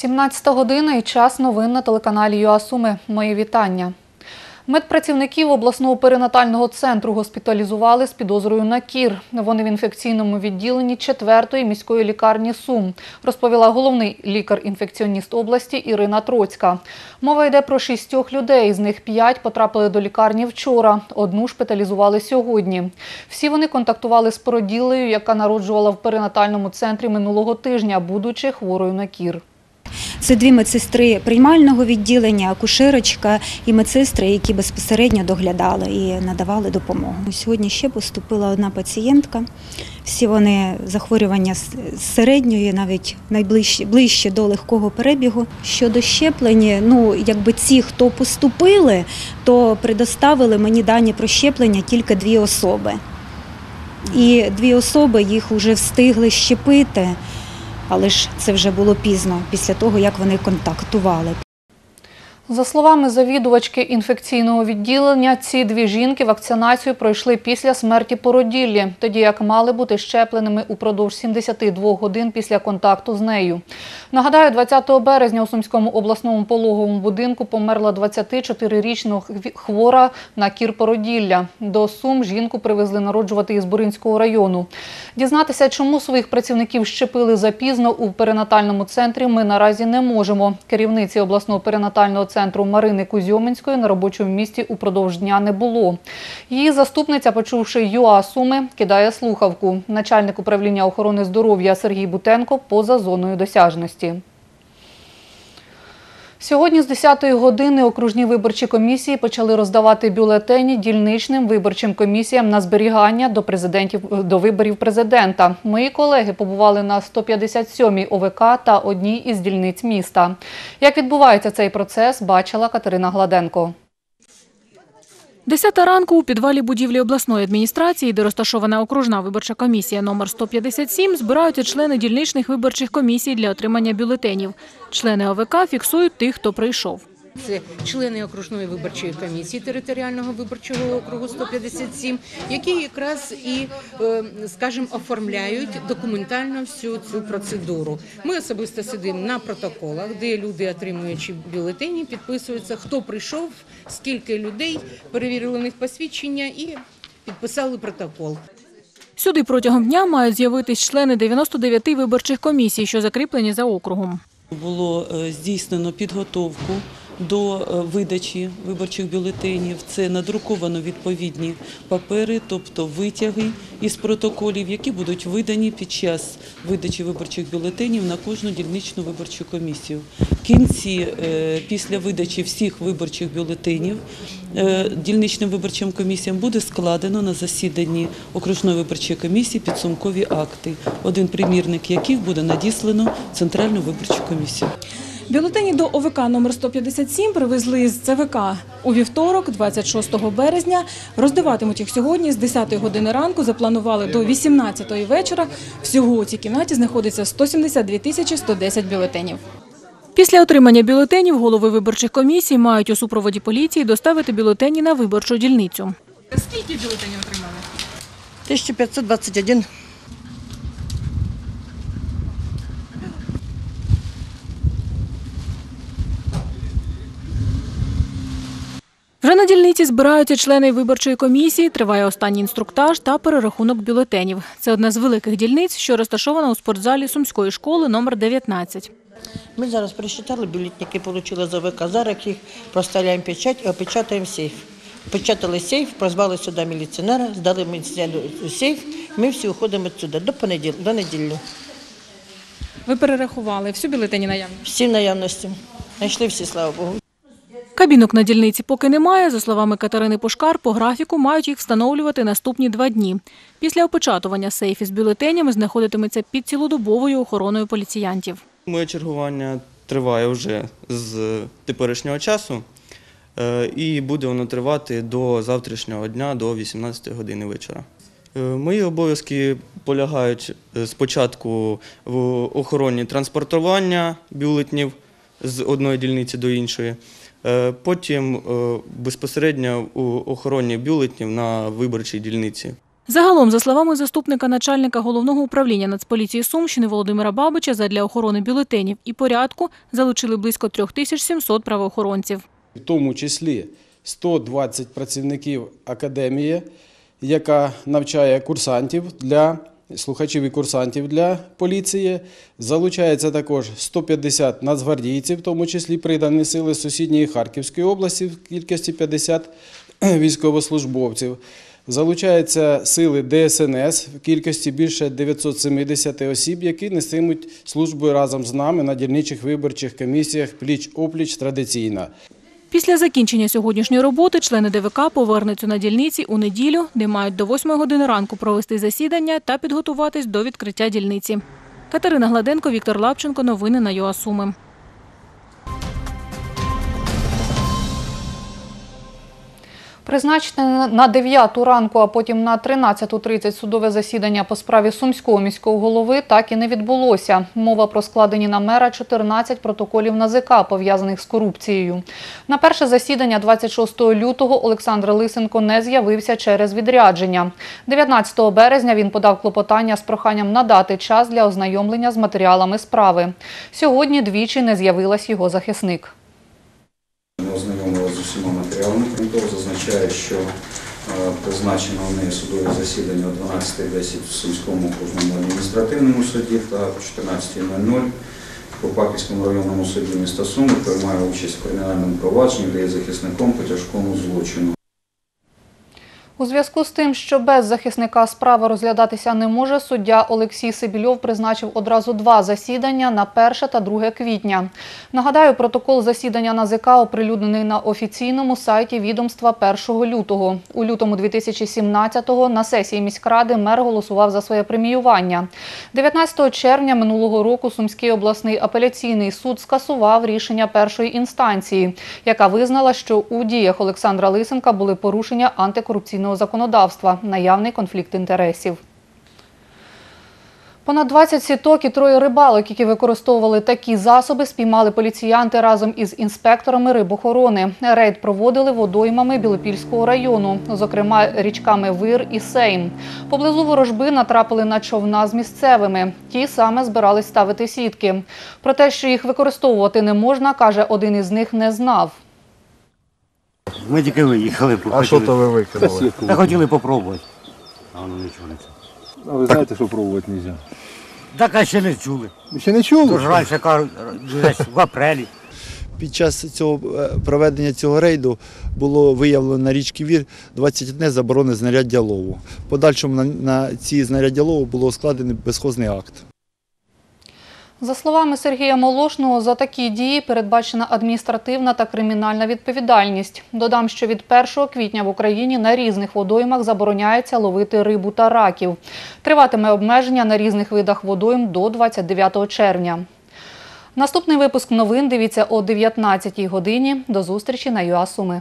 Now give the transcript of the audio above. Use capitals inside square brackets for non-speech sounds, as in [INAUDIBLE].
17 година і час новин на телеканалі ЮАСуми. Мої вітання. Медпрацівників обласного перинатального центру госпіталізували з підозрою на кір. Вони в інфекційному відділенні 4-ї міської лікарні Сум, розповіла головний лікар-інфекціоніст області Ірина Троцька. Мова йде про шістьох людей, з них п'ять потрапили до лікарні вчора, одну шпиталізували сьогодні. Всі вони контактували з породілею, яка народжувала в перинатальному центрі минулого тижня, будучи хворою на кір. Це дві медсестри приймального відділення, акушерочка і медсестри, які безпосередньо доглядали і надавали допомогу. Сьогодні ще поступила одна пацієнтка. Всі вони захворювання середньої, навіть найближче ближче до легкого перебігу. Щодо щеплення, ну якби ці, хто поступили, то предоставили мені дані про щеплення тільки дві особи. І дві особи їх вже встигли щепити. Але ж це вже було пізно після того, як вони контактували. За словами завідувачки інфекційного відділення, ці дві жінки вакцинацію пройшли після смерті породіллі, тоді як мали бути щепленими упродовж 72 годин після контакту з нею. Нагадаю, 20 березня у Сумському обласному пологовому будинку померла 24-річна хвора на кір породілля. До Сум жінку привезли народжувати із Буринського району. Дізнатися, чому своїх працівників щепили запізно у перинатальному центрі, ми наразі не можемо. Керівниці обласного перинатального центру Марини Кузьоменської на робочому місці упродовж дня не було. Її заступниця, почувши ЮА Суми, кидає слухавку. Начальник управління охорони здоров'я Сергій Бутенко поза зоною досяжності. Сьогодні з 10-ї години окружні виборчі комісії почали роздавати бюлетені дільничним виборчим комісіям на зберігання до президентів до виборів президента. Мої колеги побували на 157-й ОВК та одній із дільниць міста. Як відбувається цей процес, бачила Катерина Гладенко. Десята ранку у підвалі будівлі обласної адміністрації, де розташована окружна виборча комісія номер 157, збираються члени дільничних виборчих комісій для отримання бюлетенів. Члени ОВК фіксують тих, хто прийшов. Це члени окружної виборчої комісії територіального виборчого округу 157, які якраз і, е, скажімо, оформляють документально всю цю процедуру. Ми особисто сидимо на протоколах, де люди, отримуючи бюлетені, підписуються, хто прийшов, скільки людей, перевірили у них посвідчення і підписали протокол. Сюди протягом дня мають з'явитись члени 99 виборчих комісій, що закріплені за округом. Було е, здійснено підготовку до е, видачі виборчих бюлетенів. Це надруковано відповідні папери, тобто витяги із протоколів, які будуть видані під час видачі виборчих бюлетенів на кожну дільничну виборчу комісію. В кінці, е, після видачі всіх виборчих бюлетенів, е, дільничним виборчим комісіям буде складено на засіданні окружної виборчої комісії підсумкові акти, один примірник яких буде надіслано в Центральну виборчу комісію. Бюлетені до ОВК номер 157 привезли з ЦВК у вівторок, 26 березня. Роздаватимуть їх сьогодні з 10 години ранку. Запланували до 18 вечора. Всього у цій кімнаті знаходиться 172 тисячі 110 бюлетенів. Після отримання бюлетенів голови виборчих комісій мають у супроводі поліції доставити бюлетені на виборчу дільницю. Скільки бюлетенів отримали? 1521. Вже на дільниці збираються члени виборчої комісії, триває останній інструктаж та перерахунок бюлетенів. Це одна з великих дільниць, що розташована у спортзалі Сумської школи номер 19. Ми зараз прочитали бюлетні, які отримали з ОВК. Зараз їх проставляємо печать і опечатаємо сейф. Початали сейф, прозвали сюди міліціонера, здали міліціонеру сейф. Ми всі уходимо сюди до понеділ, до неділі. Ви перерахували всю бюлетені наявні? Всі наявності. Знайшли всі, слава Богу. Кабінок на дільниці поки немає. За словами Катерини Пушкар, по графіку мають їх встановлювати наступні два дні. Після опечатування сейфів з бюлетенями знаходитиметься під цілодобовою охороною поліціянтів. Моє чергування триває вже з теперішнього часу е, і буде воно тривати до завтрашнього дня, до 18 години вечора. Е, Мої обов'язки полягають е, спочатку в охороні транспортування бюлетнів з одної дільниці до іншої, потім е, безпосередньо у охороні бюлетнів на виборчій дільниці. Загалом, за словами заступника начальника головного управління Нацполіції Сумщини Володимира Бабича, задля охорони бюлетенів і порядку залучили близько 3700 правоохоронців. в тому числі 120 працівників академії, яка навчає курсантів для слухачів і курсантів для поліції. Залучається також 150 нацгвардійців, в тому числі придані сили сусідньої Харківської області в кількості 50 [CLEARS THROAT] військовослужбовців. Залучаються сили ДСНС в кількості більше 970 осіб, які несемуть службу разом з нами на дільничих виборчих комісіях пліч-опліч традиційно. Після закінчення сьогоднішньої роботи члени ДВК повернуться на дільниці у неділю, де мають до 8 години ранку провести засідання та підготуватись до відкриття дільниці. Катерина Гладенко, Віктор Лапченко. Новини на ЮАСуми. Призначене на 9 ранку, а потім на 13.30 судове засідання по справі Сумського міського голови так і не відбулося. Мова про складені на мера 14 протоколів НАЗК, пов'язаних з корупцією. На перше засідання 26 лютого Олександр Лисенко не з'явився через відрядження. 19 березня він подав клопотання з проханням надати час для ознайомлення з матеріалами справи. Сьогодні двічі не з'явилась його захисник. Усіма матеріалами. Крім того, зазначає, що е, призначено в неї судове засідання о 12.10 в Сумському окружному адміністративному суді та о 14.00 по Паківському районному суді міста Суми приймає участь в кримінальному провадженні, де є захисником по тяжкому злочину. У зв'язку з тим, що без захисника справа розглядатися не може, суддя Олексій Сибільов призначив одразу два засідання на 1 та 2 квітня. Нагадаю, протокол засідання НАЗК оприлюднений на офіційному сайті відомства 1 лютого. У лютому 2017-го на сесії міськради мер голосував за своє преміювання. 19 червня минулого року Сумський обласний апеляційний суд скасував рішення першої інстанції, яка визнала, що у діях Олександра Лисенка були порушення антикорупційного законодавства, наявний конфлікт інтересів. Понад 20 сіток і троє рибалок, які використовували такі засоби, спіймали поліціянти разом із інспекторами рибохорони. Рейд проводили водоймами Білопільського району, зокрема річками Вир і Сейм. Поблизу ворожби натрапили на човна з місцевими. Ті саме збирались ставити сітки. Про те, що їх використовувати не можна, каже, один із них не знав. Ми тільки виїхали. А що то ви викинули? Та хотіли попробувати. А воно нічого не це. А ви знаєте, що пробувати не можна? Так а ще не чули. Ви ще не чули? Тож раніше кажуть, десь в апрелі. Під час цього е, проведення цього рейду було виявлено на річці Вір 21 заборонене знаряддя лову. В подальшому на, на ці знаряддя лову було складений безхозний акт. За словами Сергія Молошного, за такі дії передбачена адміністративна та кримінальна відповідальність. Додам, що від 1 квітня в Україні на різних водоймах забороняється ловити рибу та раків. Триватиме обмеження на різних видах водойм до 29 червня. Наступний випуск новин дивіться о 19 годині. До зустрічі на ЮАСуми.